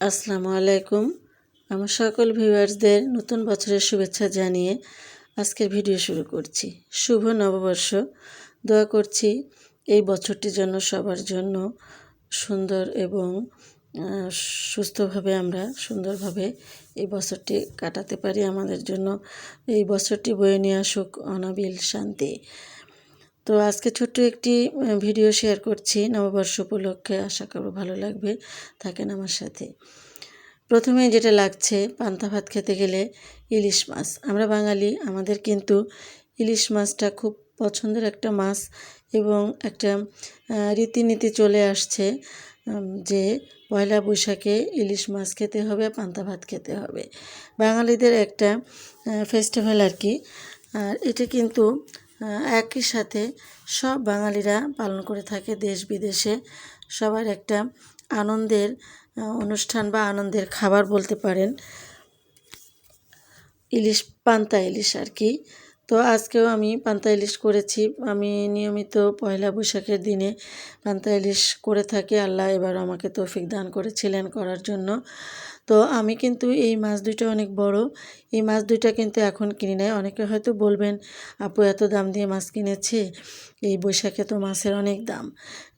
আসসালামু আলাইকুম। আমার সকল ভিউয়ার্সদের নতুন বছরের শুভেচ্ছা জানিয়ে আজকের ভিডিও শুরু করছি। শুভ নববর্ষ। দোয়া করছি এই বছরটির জন্য সবার জন্য সুন্দর এবং সুস্থভাবে আমরা সুন্দরভাবে এই বছরটি কাটাতে পারি। আমাদের জন্য এই বছরটি বয়ে নিয়ে আসুক অনাবিল শান্তি। তো আজকে ছোট্ট একটি ভিডিও শেয়ার করছি নববর্ষ উপলক্ষে। আশা করব ভালো লাগবে। থাকেন আমার সাথে। প্রথমে যেটা লাগছে, পান্তা ভাত খেতে গেলে ইলিশ মাছ। আমরা বাঙালি, আমাদের কিন্তু ইলিশ মাছটা খুব পছন্দের একটা মাছ এবং একটা রীতিনীতি চলে আসছে যে পয়লা বৈশাখে ইলিশ মাছ খেতে হবে, পান্তা ভাত খেতে হবে। বাঙালিদের একটা ফেস্টিভ্যাল আর কি। আর এটা কিন্তু একই সাথে সব বাঙালিরা পালন করে থাকে দেশ বিদেশে। সবার একটা আনন্দের অনুষ্ঠান বা আনন্দের খাবার বলতে পারেন। ইলিশ, পান্তা ইলিশ আর কি। তো আজকেও আমি পান্তা ইলিশ করেছি। আমি নিয়মিত পয়লা বৈশাখের দিনে পান্তা ইলিশ করে থাকি। আল্লাহ এবার আমাকে তৌফিক দান করেছিলেন করার জন্য। তো আমি কিন্তু এই মাছ দুইটা অনেক বড়। এই মাছ দুইটা কিন্তু এখন কিনি নাই। অনেকে হয়তো বলবেন, আপু, এত দাম দিয়ে মাছ কিনেছে? এই বৈশাখে তো মাছের অনেক দাম।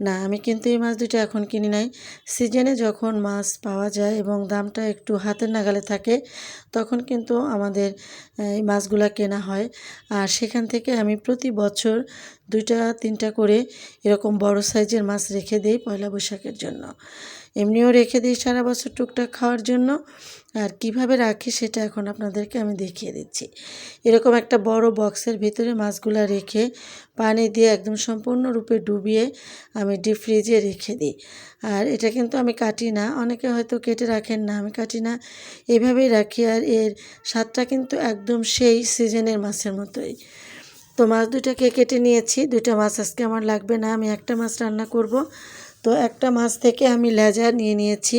না, আমি কিন্তু এই মাছ দুইটা এখন কিনি নাই। সিজনে যখন মাছ পাওয়া যায় এবং দামটা একটু হাতের নাগালে থাকে, তখন কিন্তু আমাদের এই মাছগুলা কেনা হয়। আর সেখান থেকে আমি প্রতি বছর দুইটা, তিনটা করে এরকম বড় সাইজের মাছ রেখে দিই পয়লা বৈশাখের জন্য। এমনিও রেখে দিই সারা বছর টুকটাক খাওয়ার জন্য। আর কীভাবে রাখি সেটা এখন আপনাদেরকে আমি দেখিয়ে দিচ্ছি। এরকম একটা বড় বক্সের ভিতরে মাছগুলা রেখে পানি দিয়ে একদম সম্পূর্ণরূপে ডুবিয়ে আমি ডিপ ফ্রিজে রেখে দিই। আর এটা কিন্তু আমি কাটি না, অনেকে হয়তো কেটে রাখেন না, আমি কাটি না, এভাবেই রাখি। আর এর স্বাদটা কিন্তু একদম সেই সিজনের মাছের মতোই। তো মাছ দুটাকে কেটে নিয়েছি, দুইটা মাছ আজকে আমার লাগবে না, আমি একটা মাছ রান্না করব। তো একটা মাছ থেকে আমি লেজা নিয়ে নিয়েছি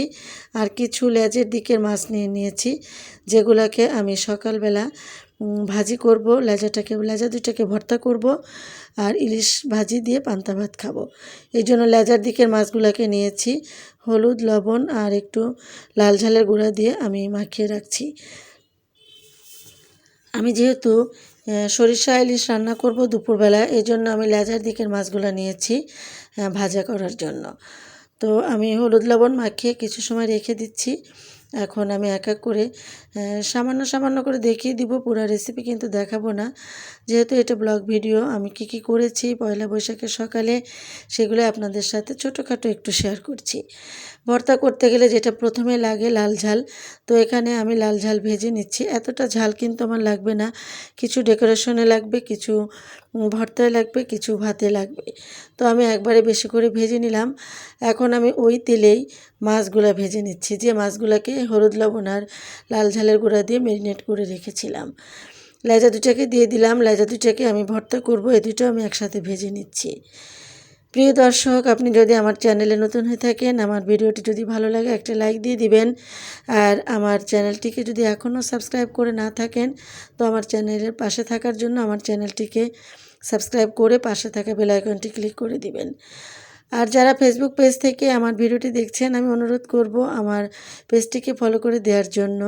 আর কিছু লেজের দিকের মাছ নিয়ে নিয়েছি, যেগুলোকে আমি সকালবেলা ভাজি করব, লেজাটাকে, লেজা দুটাকে ভর্তা করব আর ইলিশ ভাজি দিয়ে পান্তা ভাত খাব। এই জন্য লেজার দিকের মাছগুলোকে নিয়েছি, হলুদ, লবণ আর একটু লাল ঝালের গুঁড়া দিয়ে আমি মাখিয়ে রাখছি। আমি যেহেতু সরিষা ইলিশ রান্না করব দুপুরবেলা, এই জন্য আমি লেজার দিকের মাছগুলো নিয়েছি। ভাজা করার জন্য। তো আমি হলুদ লবণ মাখিয়ে কিছু সময় রেখে দিচ্ছি। এখন আমি এক এক করে সামান্য সামান্য করে দেখিয়ে দিব পুরো রেসিপি কিন্তু দেখাবো না। যেহেতু এটা ব্লগ ভিডিও আমি কি কি করেছি, পয়লা বৈশাখের সকালে সেগুলো আপনাদের সাথে ছোটোখাটো একটু শেয়ার করছি। ভর্তা করতে গেলে যেটা প্রথমে লাগে লাল ঝাল, তো এখানে আমি লাল ঝাল ভেজে নিচ্ছি। এতটা ঝাল কিন্তু আমার লাগবে না, কিছু ডেকোরেশনে লাগবে, কিছু ভর্তায় লাগবে, কিছু ভাতে লাগবে। তো আমি একবারে বেশি করে ভেজে নিলাম। এখন আমি ওই তেলেই মাছগুলা ভেজে নিচ্ছি। যে মাছগুলোকে হলুদ লবণ আর লাল ঝালের গুঁড়া দিয়ে ম্যারিনেট করে রেখেছিলাম। লেজা দুটাকে দিয়ে দিলাম। লেজা দুটাকে আমি ভর্তা করব এই দুটো আমি একসাথে ভেজে নিচ্ছি। প্রিয় দর্শক, আপনি যদি আমার চ্যানেলে নতুন হয়ে থাকেন, আমার ভিডিওটি যদি ভালো লাগে, একটা লাইক দিয়ে দিবেন। আর আমার চ্যানেলটিকে যদি এখনও সাবস্ক্রাইব করে না থাকেন, তো আমার চ্যানেলের পাশে থাকার জন্য আমার চ্যানেলটিকে সাবস্ক্রাইব করে পাশে থাকা বেল আইকনটি ক্লিক করে দিবেন। আর যারা ফেসবুক পেজ থেকে আমার ভিডিওটি দেখছেন, আমি অনুরোধ করব আমার পেজটিকে ফলো করে দেওয়ার জন্য।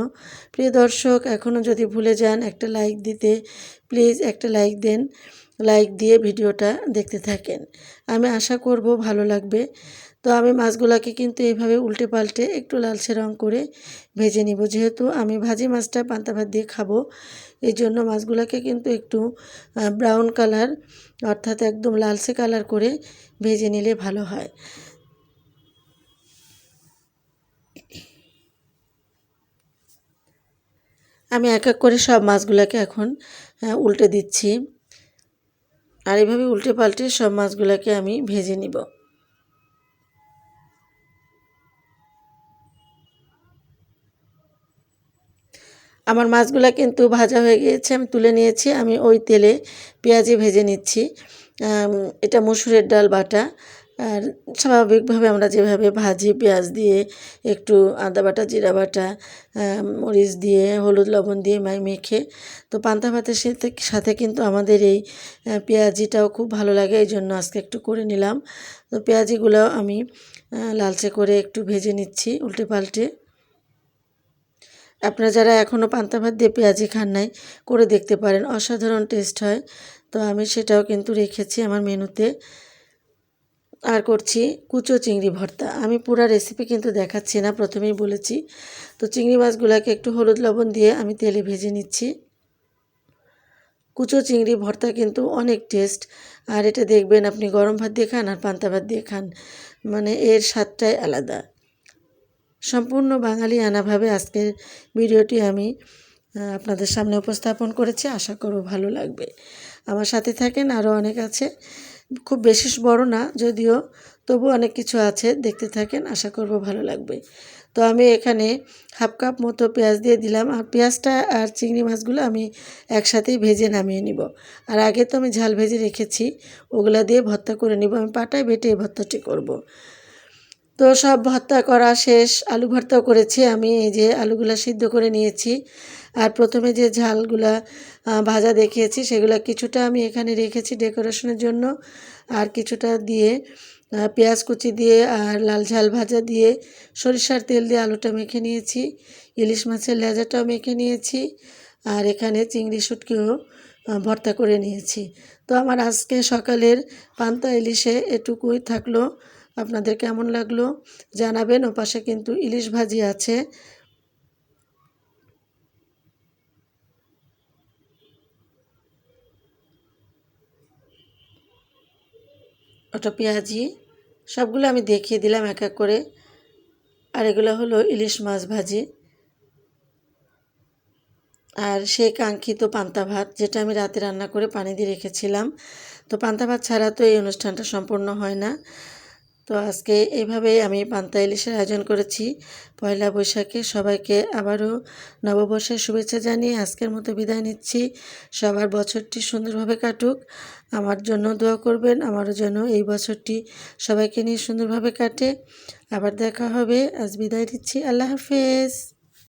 প্রিয় দর্শক এখনও যদি ভুলে যান, একটা লাইক দিতে প্লিজ একটা লাইক দেন। লাইক দিয়ে ভিডিওটা দেখতে থাকেন। আমি আশা করব ভালো লাগবে। তো আমি মাছগুলোকে কিন্তু এভাবে উল্টে পাল্টে একটু লালচে রং করে ভেজে নিব। যেহেতু আমি ভাজি মাছটা পান্তা ভাত দিয়ে খাব এই জন্য মাছগুলোকে কিন্তু একটু ব্রাউন কালার অর্থাৎ একদম লালচে কালার করে ভেজে নিলে ভালো হয়। আমি এক এক করে সব মাছগুলোকে এখন উল্টে দিচ্ছি। আর এভাবে উল্টে পাল্টে সব মাছগুলোকে আমি ভেজে নিব। আমার মাছগুলো কিন্তু ভাজা হয়ে গিয়েছে, আমি তুলে নিয়েছি, আমি ওই তেলে পেঁয়াজি ভেজে নিচ্ছি। এটা মসুরের ডাল বাটা, আর স্বাভাবিকভাবে আমরা যেভাবে ভাজি পেঁয়াজ দিয়ে, একটু আদা বাটা, জিরা বাটা মরিচ দিয়ে, হলুদ লবণ দিয়ে মাই মেখে, তো পান্তা ভাতের সাথে সাথে কিন্তু আমাদের এই পেঁয়াজিটাও খুব ভালো লাগে, এই জন্য আজকে একটু করে নিলাম। তো পেঁয়াজিগুলো আমি লালচে করে একটু ভেজে নিচ্ছি, উল্টে পাল্টে। আপনারা যারা এখনও পান্তা ভাত দিয়ে পেঁয়াজি খান নাই, করে দেখতে পারেন। অসাধারণ টেস্ট হয়। তো আমি সেটাও কিন্তু রেখেছি আমার মেনুতে। আর করছি কুচো চিংড়ি ভর্তা। আমি পুরো রেসিপি কিন্তু দেখাচ্ছি না, প্রথমেই বলেছি। তো চিংড়ি মাছগুলোকে একটু হলুদ লবণ দিয়ে আমি তেলে ভেজে নিচ্ছি। কুচো চিংড়ি ভর্তা কিন্তু অনেক টেস্ট আর এটা দেখবেন আপনি গরম ভাত দিয়ে খান আর পান্তা ভাত দিয়ে খান। মানে এর স্বাদটাই আলাদা। সম্পূর্ণ বাঙালি আনাভাবে আজকের ভিডিওটি আমি আপনাদের সামনে উপস্থাপন করেছি। আশা করব ভালো লাগবে। আমার সাথে থাকেন আরও অনেক আছে। খুব বেশি বড় না, যদিও তবু অনেক কিছু আছে, দেখতে থাকেন, আশা করব ভালো লাগবে। তো আমি এখানে হাফ কাপ মতো পেঁয়াজ দিয়ে দিলাম। আর পেঁয়াজটা আর চিংড়ি মাছগুলো আমি একসাথেই ভেজে নামিয়ে নিব। আর আগে তো আমি ঝাল ভেজে রেখেছি, ওগুলা দিয়ে ভর্তা করে নিব। আমি পাটায় বেটে এই ভর্তাটি করব। তো সব ভর্তা করা শেষ, আলু ভর্তাও করেছি আমি, এই যে আলুগুলা সিদ্ধ করে নিয়েছি। আর প্রথমে যে ঝালগুলা ভাজা দেখিয়েছি, সেগুলো কিছুটা আমি এখানে রেখেছি ডেকোরেশনের জন্য। আর কিছুটা দিয়ে পেঁয়াজ কুচি দিয়ে আর লাল ঝাল ভাজা দিয়ে সরিষার তেল দিয়ে আলুটা মেখে নিয়েছি, ইলিশ মাছের লেজাটাও মেখে নিয়েছি, আর এখানে চিংড়ি শুটকিও ভর্তা করে নিয়েছি। তো আমার আজকে সকালের পান্তা ইলিশে এটুকুই থাকল। আপনাদের কেমন লাগল জানাবেন। ও পাশে কিন্তু ইলিশ ভাজি আছে। ওটা পেঁয়াজি, সবগুলো আমি দেখিয়ে দিলাম এক এক করে। আর এগুলো হলো ইলিশ মাছ ভাজি। আর সেই কাঙ্ক্ষিত পান্তা ভাত যেটা আমি রাতে রান্না করে পানি দিয়ে রেখেছিলাম। তো পান্তা ভাত ছাড়া তো এই অনুষ্ঠানটা সম্পূর্ণ হয় না। তো আজকে এইভাবেই আমি পান্তা ইলিশের আয়োজন করেছি। পয়লা বৈশাখে সবাইকে আবারও নববর্ষের শুভেচ্ছা জানিয়ে আজকের মতো বিদায় নিচ্ছি। সবার বছরটি সুন্দরভাবে কাটুক। আমার জন্য দোয়া করবেন, আমারও যেন এই বছরটি সবাইকে নিয়ে সুন্দরভাবে কাটে। আবার দেখা হবে, আজ বিদায় দিচ্ছি আল্লাহ হাফেজ।